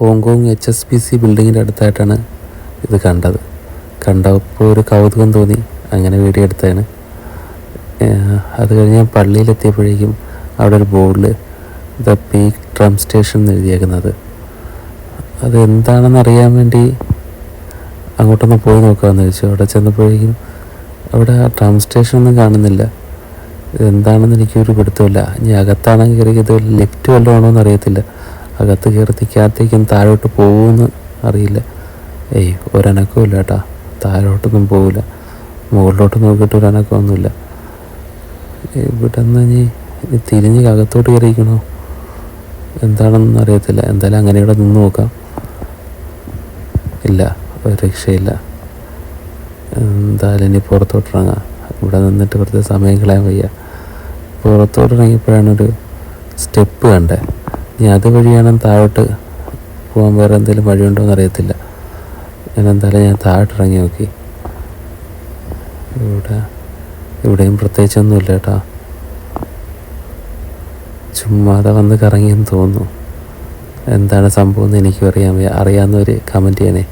Hong Kong H S P C ബിൽഡിങ്ങിന്റെ അടുത്തായിട്ടാണ് ഇത് കണ്ടത്. കണ്ടപ്പോൾ ഒരു കൗതുകം തോന്നി. അങ്ങനെ വീഡിയോ എടുത്തതാണ് അത് കഴിഞ്ഞ് പള്ളിയിലെത്തിയപ്പോഴേക്കും അവിടെ ഒരു ബോർഡിൽ ദ പീക്ക് ട്രം സ്റ്റേഷൻ എന്ന് എഴുതിയേക്കുന്നത്. അത് അറിയാൻ വേണ്ടി അങ്ങോട്ടൊന്ന് പോയി നോക്കാമെന്ന് ചോദിച്ചു. അവിടെ ചെന്നപ്പോഴേക്കും അവിടെ ആ ട്രം സ്റ്റേഷൻ ഒന്നും കാണുന്നില്ല. ഇതെന്താണെന്ന് എനിക്കൊരു പിടുത്തമില്ല. ഇനി അകത്താണെങ്കിൽ കയറി ഇത് ലിഫ്റ്റ് വല്ലതും ആണോ എന്ന് അറിയത്തില്ല അകത്ത് കീർത്തിക്കാത്തേക്കും തിക്കാത്തേക്കും താഴോട്ട് പോകുമെന്ന് അറിയില്ല. ഏയ് ഒരനക്കവും ഇല്ല കേട്ടാ താഴോട്ടൊന്നും പോകില്ല മുകളിലോട്ട് നോക്കിയിട്ട് ഒരനക്കമൊന്നുമില്ല. ഇവിടെ നിന്ന് ഇനി തിരിഞ്ഞ് അകത്തോട്ട് കയറിയിരിക്കണോ? എന്താണെന്ന് അറിയത്തില്ല. എന്തായാലും അങ്ങനെ ഇവിടെ നിന്ന് നോക്കാം. ഇല്ല ഒരു രക്ഷയില്ല. എന്തായാലും ഇനി പുറത്തോട്ടിറങ്ങാം ഇവിടെ നിന്നിട്ട് വെറുതെ സമയം കളയാൻ വയ്യ. പുറത്തോട്ടിറങ്ങിയപ്പോഴാണ് ഒരു സ്റ്റെപ്പ് കണ്ടേ. ഇനി അതുവഴിയാണ് താഴോട്ട് പോകാൻ വേറെ എന്തെങ്കിലും വഴിയുണ്ടോ എന്ന് അറിയത്തില്ല. ഞാൻ എന്തായാലും ഞാൻ താഴോട്ട് ഇറങ്ങി നോക്കി. ഇവിടെ ഇവിടെയും പ്രത്യേകിച്ചൊന്നുമില്ല കേട്ടോ. ചുമ്മാതെ വന്ന് കറങ്ങിയെന്ന് തോന്നുന്നു. എന്താണ് സംഭവം എന്ന് എനിക്കും അറിയാൻ അറിയാവുന്നവർ കമന്റ് ചെയ്യണേ.